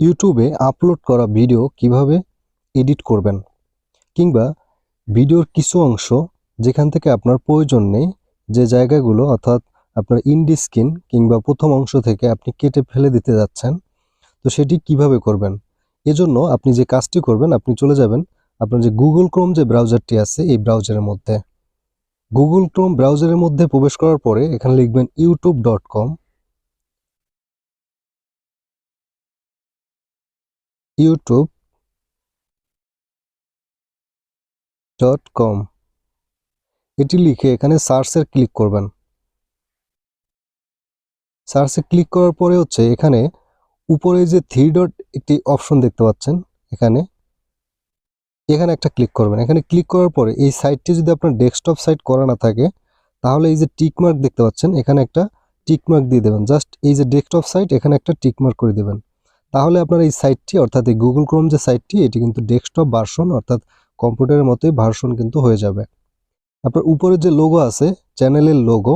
ইউটিউবে আপলোড করা ভিডিও কীভাবে এডিট করবেন, কিংবা ভিডিওর কিছু অংশ যেখান থেকে আপনার প্রয়োজন নেই, যে জায়গাগুলো অর্থাৎ আপনার ইন্ডি স্ক্রিন কিংবা প্রথম অংশ থেকে আপনি কেটে ফেলে দিতে যাচ্ছেন, তো সেটি কীভাবে করবেন? এজন্য আপনি যে কাজটি করবেন, আপনি চলে যাবেন আপনার যে গুগল ক্রোম যে ব্রাউজারটি আছে এই ব্রাউজারের মধ্যে। গুগল ক্রোম ব্রাউজারের মধ্যে প্রবেশ করার পরে এখানে লিখবেন YouTube dot com YouTube dot com এটি লিখে এখানে সার্চের ক্লিক করবেন। সার্চে ক্লিক করার পরে হচ্ছে এখানে উপরে যে থ্রি ডট একটি অপশন দেখতে পাচ্ছেন, এখানে এখানে একটা ক্লিক করবেন। এখানে ক্লিক করার পরে এই সাইটটি যদি আপনার ডেস্কটপ সাইট করা না থাকে, তাহলে এই যে টিক মার্ক দেখতে পাচ্ছেন, এখানে একটা টিকমার্ক দিয়ে দেবেন। জাস্ট এই যে ডেস্কটপ সাইট এখানে একটা টিকমার্ক করে দেবেন। তাহলে আপনার এই সাইটটি অর্থাৎ এই গুগল ক্রোম যে সাইটটি এটি কিন্তু ডেস্কটপ ভার্সন অর্থাৎ কম্পিউটারের মতোই ভার্সন কিন্তু হয়ে যাবে। আপনার উপরে যে লোগো আছে চ্যানেলের লোগো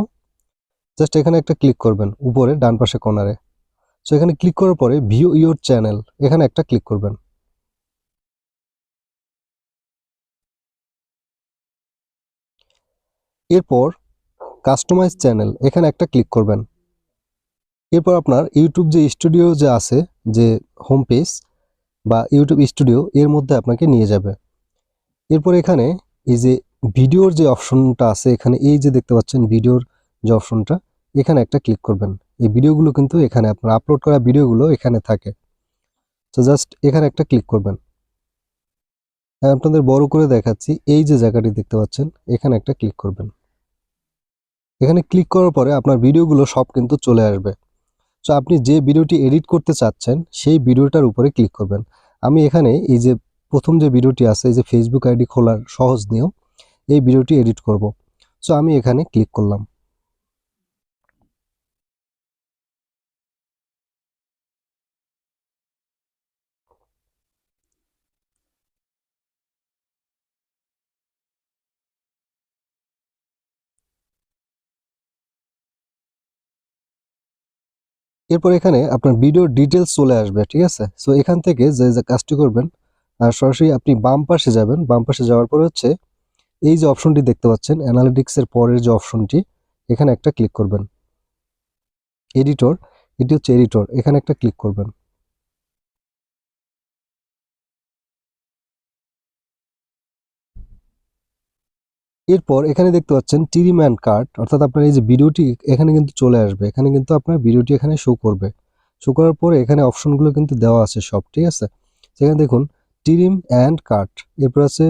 জাস্ট এখানে একটা ক্লিক করবেন, উপরে, ডান পাশে কর্নারে সো এখানে ক্লিক করার পরে ভিউ ইউর চ্যানেল এখানে একটা ক্লিক করবেন। এরপর কাস্টমাইজ চ্যানেল এখানে একটা ক্লিক করবেন। এরপর আপনার ইউটিউব যে স্টুডিও যে আছে, যে হোম পেজ বা ইউটিউব স্টুডিও, এর মধ্যে আপনাকে নিয়ে যাবে। এরপর এখানে এই যে ভিডিওর যে অপশনটা আছে, এখানে এই যে দেখতে পাচ্ছেন ভিডিওর যে অপশনটা, এখানে একটা ক্লিক করবেন। এই ভিডিওগুলো কিন্তু এখানে আপনার আপলোড করা ভিডিওগুলো এখানে থাকে। তো জাস্ট এখানে একটা ক্লিক করবেন। আপনাদের বড় করে দেখাচ্ছি, এই যে জায়গাটি দেখতে পাচ্ছেন, এখানে একটা ক্লিক করবেন। এখানে ক্লিক করার পরে আপনার ভিডিওগুলো সব কিন্তু চলে আসবে। তো আপনি যে ভিডিওটি এডিট করতে চাচ্ছেন, সেই ভিডিওটার উপরে ক্লিক করবেন। আমি এখানে এই যে প্রথম যে ভিডিওটি আছে, এই যে ফেসবুক আইডি খোলার সহজ নিয়ম, এই ভিডিওটি এডিট করব। সো আমি এখানে ক্লিক করলাম। এরপর এখানে আপনার ভিডিও ডিটেলস চলে আসবে, ঠিক আছে? সো এখান থেকে যে যে কাজটি করবেন, আর সরাসরি আপনি বাম পাশে যাবেন। বাম পাশে যাওয়ার পরে হচ্ছে এই যে অপশনটি দেখতে পাচ্ছেন অ্যানালিটিক্সের পরের যে অপশনটি, এখানে একটা ক্লিক করবেন। এডিটর এটি হচ্ছে এডিটর এখানে একটা ক্লিক করবেন। এরপর এখানে দেখতে পাচ্ছেন টিরি ম্যান কার্ড অর্থাৎ আপনার এই যে ভিডিওটি এখানে কিন্তু চলে আসবে। এখানে কিন্তু আপনার ভিডিওটি এখানে শো করবে। শো করার পরে এখানে অপশনগুলো কিন্তু দেওয়া আছে সব, ঠিক আছে? সেখানে দেখুন টিরিম অ্যান্ড কাট এরপর আছে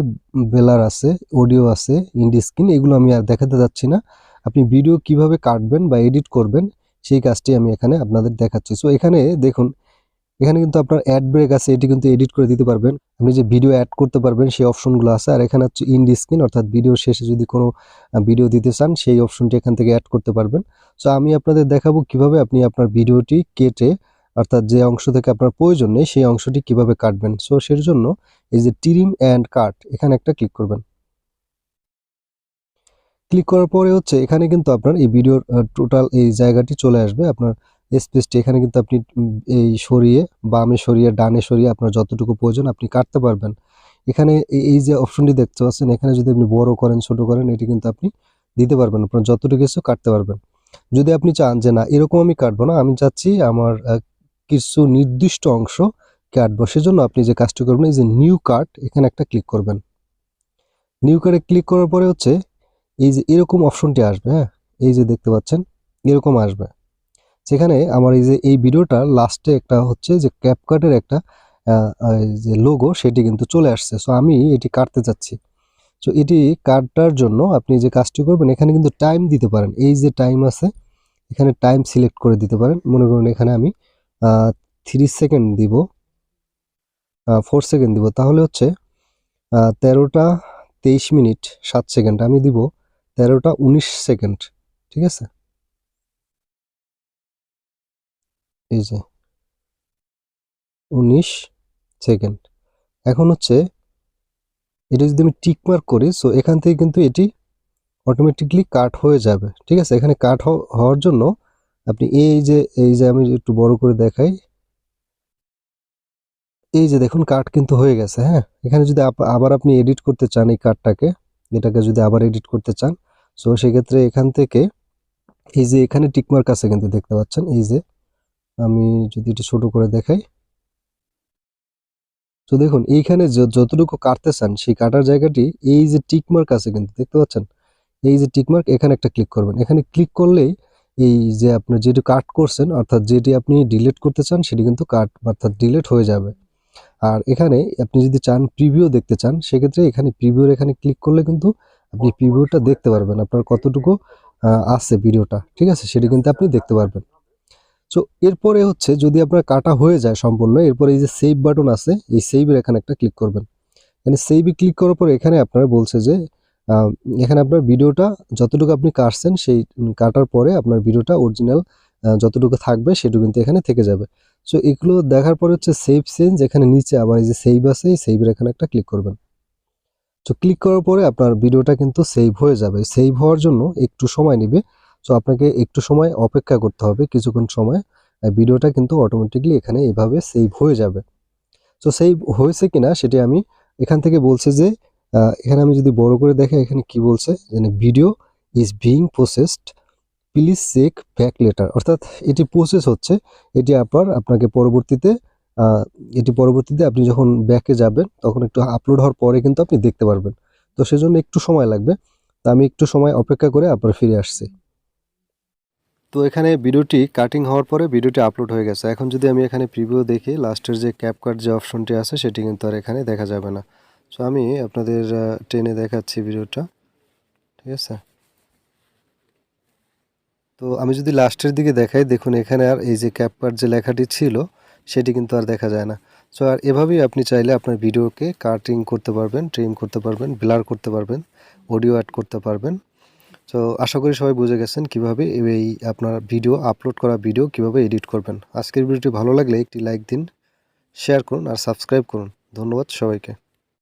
বেলার আছে অডিও আছে ইন্ডি স্ক্রিন এগুলো আমি আর দেখাতে যাচ্ছি না। আপনি ভিডিও কীভাবে কাটবেন বা এডিট করবেন, সেই কাজটি আমি এখানে আপনাদের দেখাচ্ছি। সো এখানে দেখুন এখানে কিন্তু আপনার অ্যাড ব্রেক আছে, এটি কিন্তু এডিট করে দিতে পারবেন। আপনি যে ভিডিও অ্যাড করতে পারবেন, সেই অপশনগুলো আছে। আর এখানে হচ্ছে ইন্ডি স্ক্রিন অর্থাৎ ভিডিও শেষে যদি কোনো ভিডিও দিতে চান, সেই অপশনটি এখান থেকে অ্যাড করতে পারবেন। সো আমি আপনাদের দেখাবো কীভাবে আপনি আপনার ভিডিওটি কেটে, অর্থাৎ যে অংশ থেকে আপনার প্রয়োজন নেই, সেই অংশটি কীভাবে কাটবেন। সো সের জন্য এই যে টিরিম অ্যান্ড কাট এখানে একটা ক্লিক করবেন। ক্লিক করার পরে হচ্ছে এখানে কিন্তু আপনার এই ভিডিওর টোটাল এই জায়গাটি চলে আসবে। আপনার স্পেসটি এখানে কিন্তু আপনি এই সরিয়ে, বামে সরিয়ে, ডানে সরিয়ে আপনার যতটুকু প্রয়োজন আপনি কাটতে পারবেন। এখানে এই যে অপশনটি দেখতে পাচ্ছেন, এখানে যদি আপনি বড় করেন, ছোট করেন, এটি কিন্তু আপনি দিতে পারবেন, আপনার যতটুকু কিছু কাটতে পারবেন। যদি আপনি চান যে না, এরকম আমি কাটবো না, আমি চাচ্ছি আমার কিছু নির্দিষ্ট অংশ কাটবো, সেজন্য আপনি যে কাজটি করবেন, এই যে নিউ কাট এখানে একটা ক্লিক করবেন। নিউ কার্ডে ক্লিক করার পরে হচ্ছে, এই যে এরকম অপশনটি আসবে হ্যাঁ? এই যে দেখতে পাচ্ছেন, এরকম আসবে। সেখানে আমার এই যে, এই ভিডিওটা লাস্টে একটা হচ্ছে যে ক্যাপকাটের একটা যে লোগো সেটি কিন্তু চলে আসছে। সো আমি এটি কাটতে চাচ্ছি সো এটি কাটার জন্য আপনি যে কাজটি করবেন, এখানে কিন্তু টাইম দিতে পারেন। এই যে টাইম আছে, এখানে টাইম সিলেক্ট করে দিতে পারেন। মনে করুন এখানে আমি থ্রি সেকেন্ড দিব ফোর সেকেন্ড দিব। তাহলে হচ্ছে তেরোটা তেইশ মিনিট, সাত সেকেন্ড আমি দিব তেরোটা উনিশ সেকেন্ড ঠিক আছে? এই যে, উনিশ সেকেন্ড এখন হচ্ছে, এটা যদি আমি টিক মার্ক করি সো এখান থেকে কিন্তু এটি অটোমেটিকলি কাট হয়ে যাবে, ঠিক আছে? এখানে কাট হওয়ার জন্য আপনি এই যে এই যে আমি একটু বড় করে দেখাই, এই যে দেখুন কাট কিন্তু হয়ে গেছে হ্যাঁ? এখানে যদি আবার আপনি এডিট করতে চান এই কার্ডটাকে এটাকে যদি আবার এডিট করতে চান সো সেক্ষেত্রে এখান থেকে, এই যে এখানে টিকমার্ক আছে কিন্তু দেখতে পাচ্ছেন, এই যে আমি যদি এটা ছোট করে দেখাই। তো দেখুন, এইখানে যতটুকু কাটতে চান, সেই কাটার জায়গাটি এই যে টিকমার্ক আছে কিন্তু, দেখতে পাচ্ছেন? এই যে টিকমার্ক এখানে একটা ক্লিক করবেন। এখানে ক্লিক করলেই এই যে আপনি যেটি কাট করছেন, অর্থাৎ যেটি আপনি ডিলিট করতে চান, সেটি কিন্তু কাট অর্থাৎ ডিলিট হয়ে যাবে। আর এখানে আপনি যদি চান প্রিভিউ দেখতে চান, সেক্ষেত্রে এখানে প্রিভিউর এখানে ক্লিক করলে কিন্তু আপনি প্রিভিউটা দেখতে পারবেন। আপনার কতটুকু আছে ভিডিওটা ঠিক আছে? সেটি কিন্তু আপনি দেখতে পারবেন। সো এরপরে হচ্ছে যদি আপনার কাটা হয়ে যায় সম্পূর্ণ, এরপরে এই যে সেভ বাটন আছে, এই সেভের এখানে একটা ক্লিক করবেন। এখানে সেভে ক্লিক করার পর এখানে আপনার বলছে যে এখানে আপনার ভিডিওটা যতটুকু আপনি কাটছেন সেই কাটার পরে আপনার ভিডিওটা অরিজিনাল যতটুকু থাকবে সেটুকু কিন্তু এখানে থেকে যাবে। সো এগুলো দেখার পরে হচ্ছে সেভ চেঞ্জ এখানে নিচে আবার এই যে সেভ আছে, এই সেভের এখানে একটা ক্লিক করবেন। তো ক্লিক করার পরে আপনার ভিডিওটা কিন্তু সেভ হয়ে যাবে। সেভ হওয়ার জন্য একটু সময় নেবে। সো আপনাকে একটু সময় অপেক্ষা করতে হবে, কিছুক্ষণ সময়। ভিডিওটা কিন্তু অটোমেটিকলি এখানে এভাবে সেভ হয়ে যাবে। সো সেভ হয়েছে কিনা সেটি আমি এখান থেকে বলছে যে এখানে আমি যদি বড় করে দেখে এখানে কি বলছে যে video is being processed please check back later অর্থাৎ এটি প্রসেস হচ্ছে, এটি আবার আপনাকে পরবর্তীতে এটি পরবর্তীতে আপনি যখন ব্যাকে যাবেন, তখন একটু আপলোড হওয়ার পরে কিন্তু আপনি দেখতে পারবেন। তো সেজন্য একটু সময় লাগবে। তো আমি একটু সময় অপেক্ষা করে আবার ফিরে আসছি। তো এখানে ভিডিওটি কাটিং হওয়ার পরে ভিডিওটি আপলোড হয়ে গেছে। এখন যদি আমি এখানে প্রিভিউ দেখি লাস্টের যে ক্যাপকাট যে অপশনটি আছে, সেটি কিন্তু আর এখানে দেখা যাবে না। সো আমি আপনাদের টেনে দেখাচ্ছি ভিডিওটা। ঠিক আছে? তো আমি যদি লাস্টের দিকে দেখাই, দেখুন এখানে আর এই যে ক্যাপকাট যে লেখাটি ছিল, সেটি কিন্তু আর দেখা যায় না। সো আর এভাবেই আপনি চাইলে আপনার ভিডিওকে কাটিং করতে পারবেন ট্রিম করতে পারবেন ব্লার করতে পারবেন অডিও অ্যাড করতে পারবেন। তো আশা করি সবাই বুঝে গেছেন কীভাবে এই আপনার ভিডিও আপলোড করা ভিডিও কীভাবে এডিট করবেন। আজকের ভিডিওটি ভালো লাগলে একটি লাইক দিন শেয়ার করুন আর সাবস্ক্রাইব করুন। ধন্যবাদ সবাইকে।